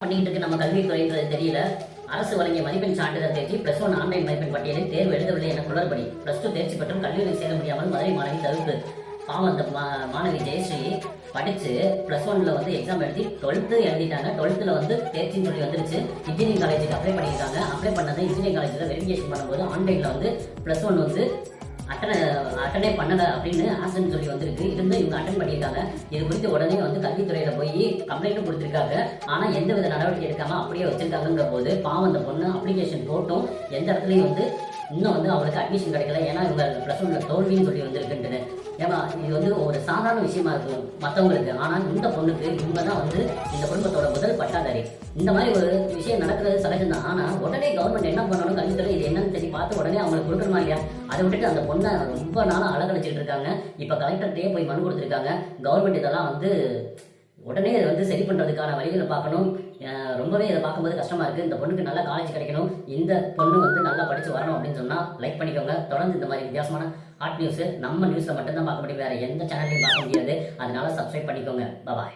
பண்ணிட்டு இருக்கு நம்ம கல்வித்துறைன்றது தெரியல. அரசு வழங்கிய மதிப்பெண் சான்றிதழ் தேர்ச்சி பிளஸ் ஒன் ஆன்லைன் மதிப்பெண் பட்டியலில் தேர்வு எழுதவில்லை என குளறுபடி பிளஸ் டூ தேர்ச்சி பெற்றும் கல்லூரியில் சேர முடியாமல் மதுரை மாணவி தவிர்ப்பு பாவம் அந்த மா- மாணவி ஜெயஸ்ரீ படிச்சு பிளஸ் ஒன்ல வந்து எக்ஸாம் எழுதி டுவெல்த்து எழுதிட்டாங்க. டுவெல்த்தில் வந்து தேர்ச்சின்னு சொல்லி வந்துருச்சு. இன்ஜினியரிங் காலேஜுக்கு அப்ளை பண்ணியிருக்காங்க. அப்ளை பண்ணது இன்ஜினியரிங் காலேஜில் வெரிஃபிகேஷன் பண்ணும்போது ஆன்லைனில் வந்து ப்ளஸ் ஒன் வந்து அட்டனை அட்டனே பண்ணலை அப்படின்னு ஆப்ஷன் சொல்லி வந்திருக்கு. இது இவங்க அட்டன் பண்ணியிருக்காங்க. இது குறித்து உடனே வந்து கல்வித்துறையில போய் கம்ப்ளைண்ட்டும் கொடுத்துருக்காங்க. ஆனா எந்த வித நடவடிக்கை எடுக்காம அப்படியே வச்சிருக்காங்கிற போது பாவம் அந்த பொண்ணு அப்ளிகேஷன் போட்டும். எந்த இடத்துலையும் வந்து இன்னும் வந்து அவங்களுக்கு அட்மிஷன் கிடைக்கல. ஏன்னா இவங்க ப்ளஸ் ஒன்ல தோல்வின்னு சொல்லி வந்திருக்குன்ட்டு ஏமா இது வந்து ஒரு சாதாரண விஷயமா இருக்கும் மற்றவங்களுக்கு ஆனால் இந்த பொண்ணுக்கு இவங்க தான் வந்து இந்த குடும்பத்தோட முதல் பட்டாதாரி. இந்த மாதிரி ஒரு விஷயம் நடக்கிறது சகஜம் தான் ஆனால் உடனே கவர்மெண்ட் என்ன பண்ணணும் கல்வித்துறை இது என்னன்னு சரி பார்த்து உடனே அவங்களுக்கு கொடுக்கணுமா இல்லையா? அதை விட்டுட்டு அந்த பொண்ணை ரொம்ப நாளாக அழகழிச்சிட்டு இருக்காங்க. இப்போ கலெக்டர்கிட்டயே போய் மனு கொடுத்துருக்காங்க. கவர்மெண்ட் இதெல்லாம் வந்து உடனே இதை வந்து சரி பண்ணுறதுக்கான வழிகளை பார்க்கணும். ரொம்பவே இதை பார்க்கும்போது கஷ்டமாக இருக்குது இந்த பொண்ணுக்கு நல்ல காலேஜ் கிடைக்கணும். இந்த பொண்ணு வந்து நல்லா படித்து வரணும் அப்படின்னு சொன்னால் லைக் பண்ணிக்கோங்க. தொடர்ந்து இந்த மாதிரி வித்தியாசமான ஹாட் நியூஸ் நம்ம நியூஸில் மட்டும்தான் பார்க்க முடியும். வேறு எந்த சேனல்லையும் பார்க்க முடியாது. அதனால சப்ஸ்கிரைப் பண்ணிக்கோங்க. பாய்